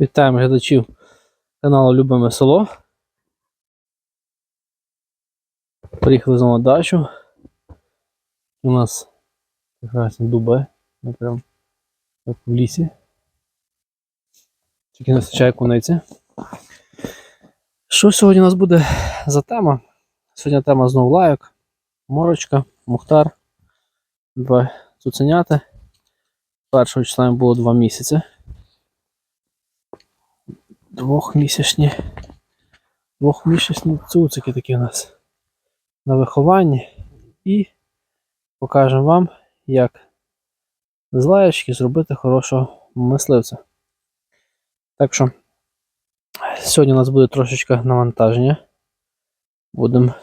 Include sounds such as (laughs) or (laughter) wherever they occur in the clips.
Вітаємо глядачів каналу Любиме село. Приїхали знову на дачу. У нас прекрасні дуби. Ми прям як в лісі. Тільки не вистачає куниці. Що сьогодні у нас буде за тема? Сьогодні тема знову лайок, морочка, мухтар, два цуценята. Першого числа було два місяці двохмісячні. Двохмісячні цуцики такі у нас на вихованні. І покажемо вам, як з лаєчки зробити хорошого мисливця. Так що сьогодні у нас буде трошечки навантаження. Будемо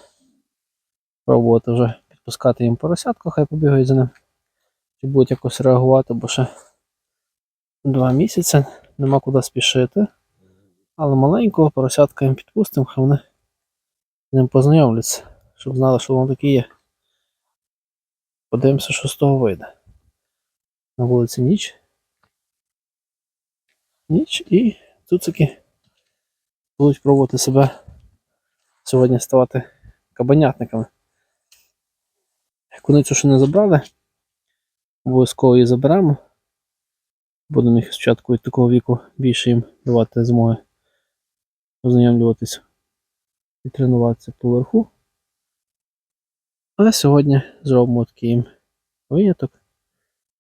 пробувати вже підпускати їм поросятку, хай побігають за ним. Чи будуть якось реагувати, бо ще два місяці, нема куди спішити. Але маленького поросятка їм підпустимо, хай вони з ним познайомляться, щоб знали, що воно таке є. Подивимося, що з того вийде. На вулиці ніч. Ніч і цуцики будуть пробувати себе сьогодні ставати кабанятниками. Куницю ще не забрали. Обов'язково її заберемо. Будемо їх спочатку від такого віку більше їм давати змоги ознайомлюватися і тренуватися поверху. А сьогодні зробимо такий виняток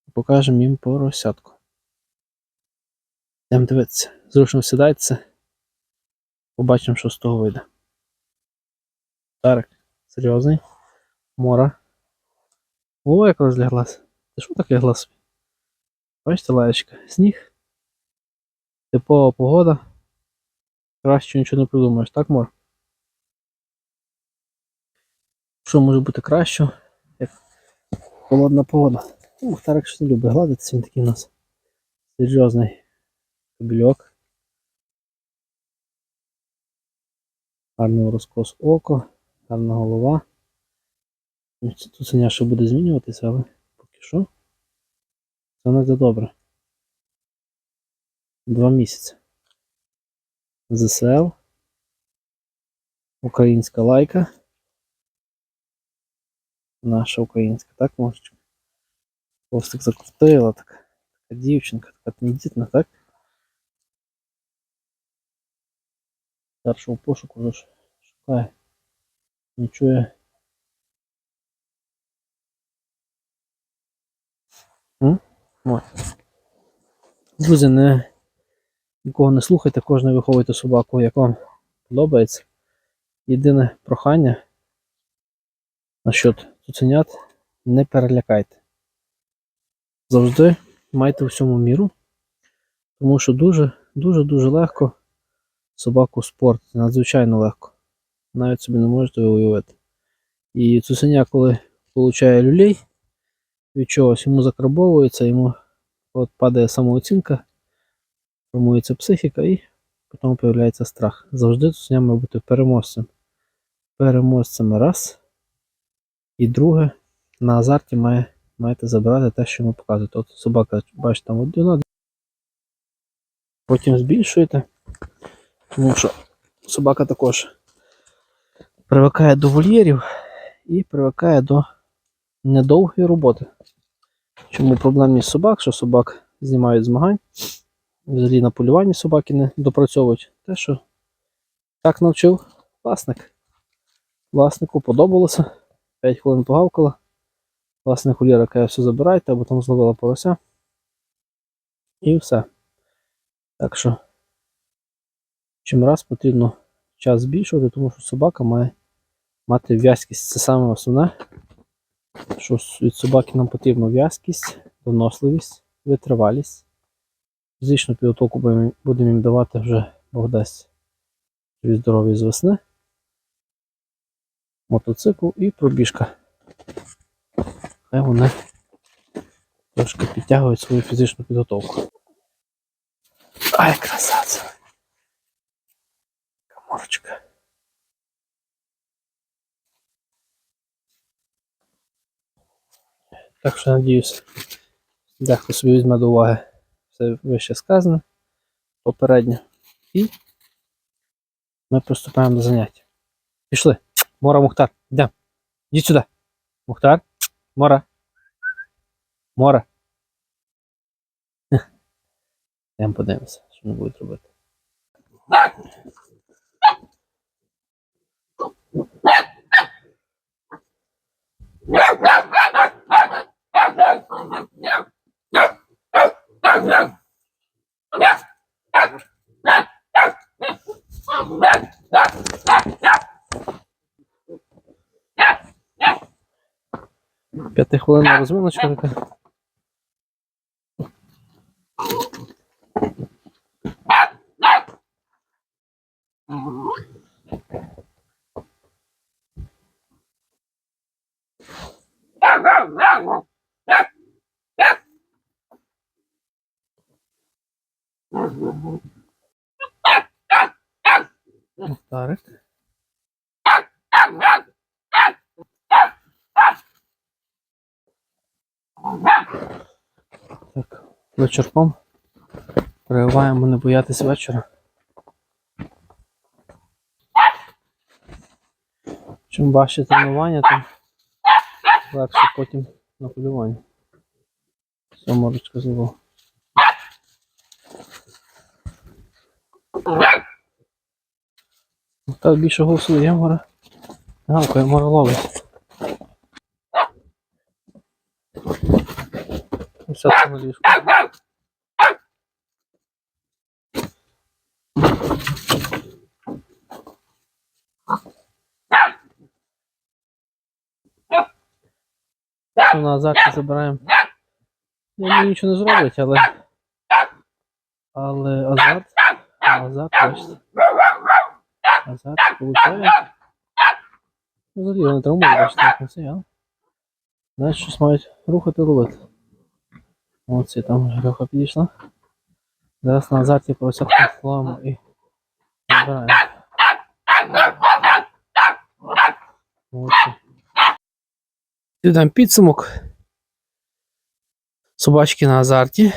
і покажемо їм поросятку. Йдемо дивитися. Зручно сідайтеся. Побачимо, що з того вийде. Тарик, серйозний. Мора. О, як розляглась. Ти що таке глас? Бачите, лаєчка? Сніг. Типова погода. Краще нічого не придумаєш, так, Мор? Що може бути краще, як холодна погода? Ну, Мухтарик щось не любить гладитися, він такий у нас серйозний кобільок. Гарний розкос око, гарна голова. Тут синя ще буде змінюватися, але поки що. Це не добре. Два місяці. ЗСЛ. Українська лайка. Наша українська, так можечка? Хвостик закрутила, така, така дівчинка, така тендітна, так? Старшого пошуку вже ш- шукає. Не чує. М? От. Друзі, не нікого не слухайте, кожен виховуйте собаку, як вам подобається. Єдине прохання насчет цуценят не перелякайте. Завжди майте всьому міру, тому що дуже-дуже-дуже легко собаку спортити, надзвичайно легко. Навіть собі не можете уявити. І цуценя, коли получає люлей, від чогось йому закрабовується, йому от падає самооцінка формується психіка і потім з'являється страх. Завжди тут має бути переможцем. Переможцем раз. І друге, на азарті має, маєте забирати те, що йому показуєте. От собака, бачите, там одна. Потім збільшуєте. Тому що собака також привикає до вольєрів і привикає до недовгої роботи. Чому проблемність собак, що собак знімають змагань взагалі на полюванні собаки не допрацьовують. Те, що так навчив власник. Власнику подобалося. 5 хвилин погавкала. Власник хуліра каже, все забирайте, або там зловила порося. І все. Так що, чим раз потрібно час збільшувати, тому що собака має мати в'язкість. Це саме основне, що від собаки нам потрібно в'язкість, доносливість, витривалість. Фізичну підготовку будемо їм давати вже Бог дасть від здоров'я з весни. Мотоцикл і пробіжка. Хай вони трошки підтягують свою фізичну підготовку. Ай, красавця! Каморочка. Так що надіюсь, дехто собі візьме до уваги все вище сказане. попередньо. І ми приступаємо до заняття. Пішли. Мора Мухтар. Йдемо. Йдіть сюди. Мухтар. Мора. Мора. (laughs) Йдемо подивимося, що вони будуть робити. (laughs) П'ятихвилинна розминочка така. Мухтарик. Так, вечірком прививаємо не боятись вечора. Чим важче тренування, тим легше потім на полюванні. Все, морочка злова. Так більше голосу море. Гавкає, море ловить. Це на ліжку. Що на азарті забираємо. Ну, мені нічого не зробить, але. Але азарт. Азарт, бачите. Азарт получає. Ну, Взагалі вони травмують, бачите, як на це, а? Значить, щось мають рухати ловити. Оці там Льоха підійшла. Зараз на азарті по всякому словам і забираємо. Молодці. Підемо підсумок. Собачки на азарті.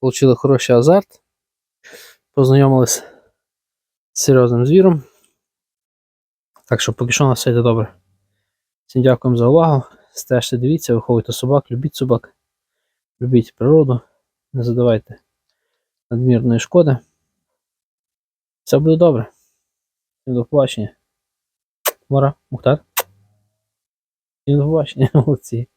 Получили хороший азарт. Познайомились з серйозним звіром. Так що поки що у нас все йде добре. Всім дякуємо за увагу. Стежте, дивіться, виховуйте собак, любіть собак, любіть природу, не задавайте надмірної шкоди. Все буде добре. Всім до побачення. Мора, Мухтар. Всім до побачення, (laughs) молодці.